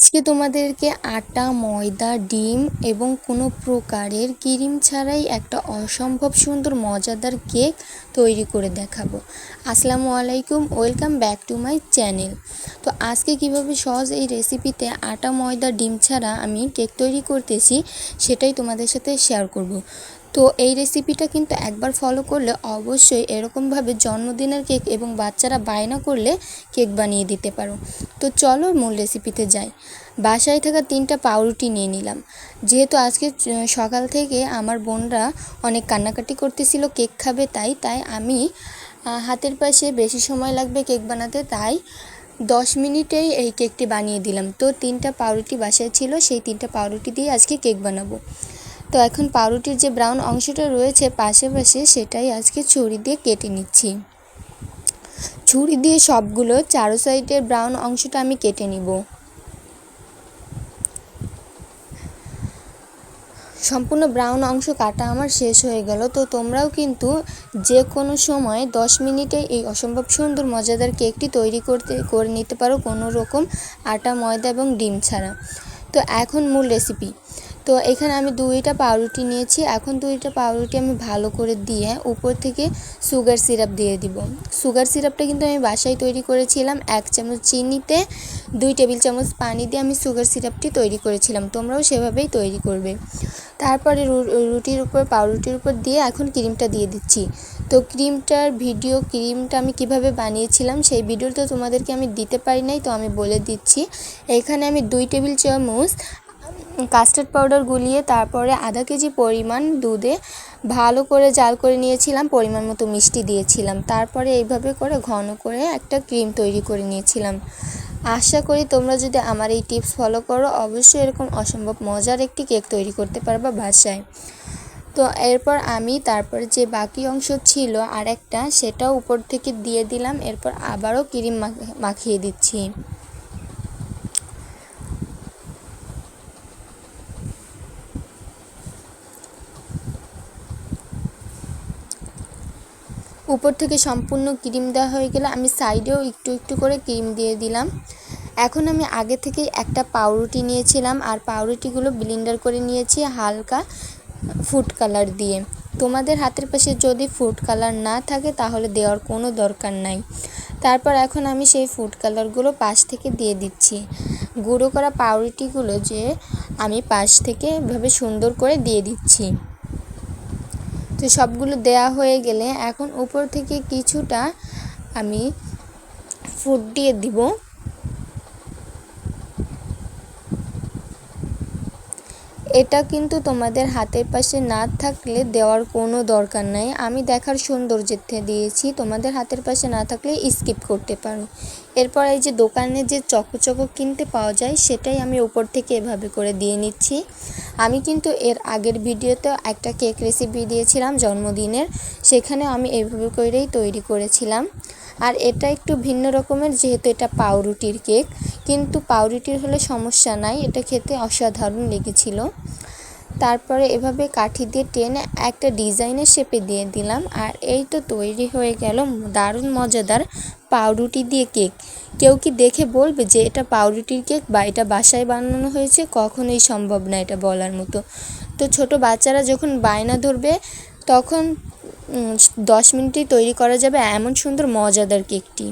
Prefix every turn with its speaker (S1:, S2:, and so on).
S1: আজকে তোমাদেরকে আটা, ময়দা, ডিম এবং কোনো প্রকারের ক্রিম ছাড়াই একটা অসম্ভব সুন্দর মজাদার কেক তৈরি করে দেখাবো। আসসালামু আলাইকুম, welcome back to my channel. তো আজকে কীভাবে সহজ এই রেসিপিতে আটা, ময়দা, ডিম ছাড়া আমি কেক তৈরি করতেছি সেটাই তোমাদের সাথে শেয়ার করব। তো এই রেসিপিটা কিন্তু একবার ফলো করলে অবশ্যই এরকমভাবে জন্মদিনের কেক এবং বাচ্চারা বায়না করলে কেক বানিয়ে দিতে পারো। তো চলো মূল রেসিপিতে যাই। বাসায় থাকা তিনটা পাউরুটি নিয়ে নিলাম। যেহেতু আজকে সকাল থেকে আমার বোনরা অনেক কান্নাকাটি করতেছিল কেক খাবে তাই তাই আমি হাতের পাশে বেশি সময় লাগবে কেক বানাতে, তাই দশ মিনিটেই এই কেকটি বানিয়ে দিলাম। তো তিনটা পাউরুটি বাসায় ছিল, সেই তিনটা পাউরুটি দিয়ে আজকে কেক বানাবো। তো এখন পাউরুটির যে ব্রাউন অংশটা রয়েছে পাশে পাশে সেটাই আজকে ছুরি দিয়ে কেটে নিচ্ছি। ছুরি দিয়ে সবগুলো চারো সাইডের ব্রাউন অংশটা আমি কেটে নিব। সম্পূর্ণ ব্রাউন অংশ কাটা আমার শেষ হয়ে গেল। তো তোমরাও কিন্তু যে কোনো সময় দশ মিনিটে এই অসম্ভব সুন্দর মজাদার কেকটি তৈরি করতে, করে নিতে পারো কোনো রকম আটা, ময়দা এবং ডিম ছাড়া। তো এখন মূল রেসিপি তো এখানে আমি দুইটা পাউরুটি নিয়েছি। এখন দুইটা পাউরুটি আমি ভালো করে দিয়ে উপর থেকে সুগার সিরাপ দিয়ে দিব। সুগার সিরাপটা কিন্তু আমি বাসায় তৈরি করেছিলাম এক চামচ চিনিতে, দুই টেবিল চামচ পানি দিয়ে আমি সুগার সিরাপটি তৈরি করেছিলাম। তোমরাও সেভাবেই তৈরি করবে। তারপরে রুটির উপর, পাউরুটির উপর দিয়ে এখন ক্রিমটা দিয়ে দিচ্ছি। তো ক্রিমটার ভিডিও, ক্রিমটা আমি কীভাবে বানিয়েছিলাম সেই ভিডিও তো তোমাদেরকে আমি দিতে পারি নাই, তো আমি বলে দিচ্ছি। এখানে আমি দুই টেবিল চামচ কাস্টার্ড পাউডার গুলিয়ে তারপরে আধা কেজি পরিমাণ দুধে ভালো করে জাল করে নিয়েছিলাম, পরিমাণ মতো মিষ্টি দিয়েছিলাম। তারপরে এইভাবে করে ঘন করে একটা ক্রিম তৈরি করে নিয়েছিলাম। আশা করি তোমরা যদি আমার এই টিপস ফলো করো, অবশ্যই এরকম অসম্ভব মজার একটি কেক তৈরি করতে পারবা বাসায়। তো এরপর আমি তারপর যে বাকি অংশ ছিল আর একটা সেটাও উপর থেকে দিয়ে দিলাম। এরপর আবারও ক্রিম মাখিয়ে দিচ্ছি। উপর থেকে সম্পূর্ণ ক্রিম দেওয়া হয়ে গেলে আমি সাইডেও একটু একটু করে ক্রিম দিয়ে দিলাম। এখন আমি আগে থেকেই একটা পাউরুটি নিয়েছিলাম আর পাউরুটিগুলো ব্লিন্ডার করে নিয়েছি হালকা ফুড কালার দিয়ে। তোমাদের হাতের পাশে যদি ফুড কালার না থাকে তাহলে দেওয়ার কোনো দরকার নাই। তারপর এখন আমি সেই ফুড কালারগুলো পাশ থেকে দিয়ে দিচ্ছি। গুঁড়ো করা পাউরুটিগুলো যে আমি পাশ থেকে এভাবে সুন্দর করে দিয়ে দিচ্ছি। তো সবগুলো দেয়া হয়ে গেলে এখন উপর থেকে কিছুটা আমি ফুট দিয়ে দিব। এটা কিন্তু তোমাদের হাতের পাশে না থাকলে দেওয়ার কোনো দরকার নাই। আমি দেখার সৌন্দর্যের দিয়েছি। তোমাদের হাতের পাশে না থাকলে স্কিপ করতে পারো। এরপর এই যে দোকানে যে চকো চকো কিনতে পাওয়া যায়, সেটাই আমি উপর থেকে এভাবে করে দিয়ে নিচ্ছি। আমি কিন্তু এর আগের ভিডিওতে একটা কেক রেসিপি দিয়েছিলাম জন্মদিনের সেখানে আমি এইভাবে করেই তৈরি করেছিলাম। আর এটা একটু ভিন্ন রকমের, যেহেতু এটা পাউরুটির কেক, কিন্তু পাউরুটির হলে সমস্যা নাই, এটা খেতে অসাধারণ লেগেছিল। তারপরে এভাবে কাঠি দিয়ে টেনে একটা ডিজাইনের শেপে দিয়ে দিলাম আর এই তো তৈরি হয়ে গেল দারুণ মজাদার পাউরুটি দিয়ে কেক। কেউ কি দেখে বলবে যে এটা পাউরুটির কেক বা এটা বাসায় বানানো হয়েছে? কখনোই সম্ভব না এটা বলার মতো। তো ছোট বাচ্চারা যখন বায়না ধরবে, তখন দশ মিনিটেই তৈরি করা যাবে এমন সুন্দর মজাদার কেকটি।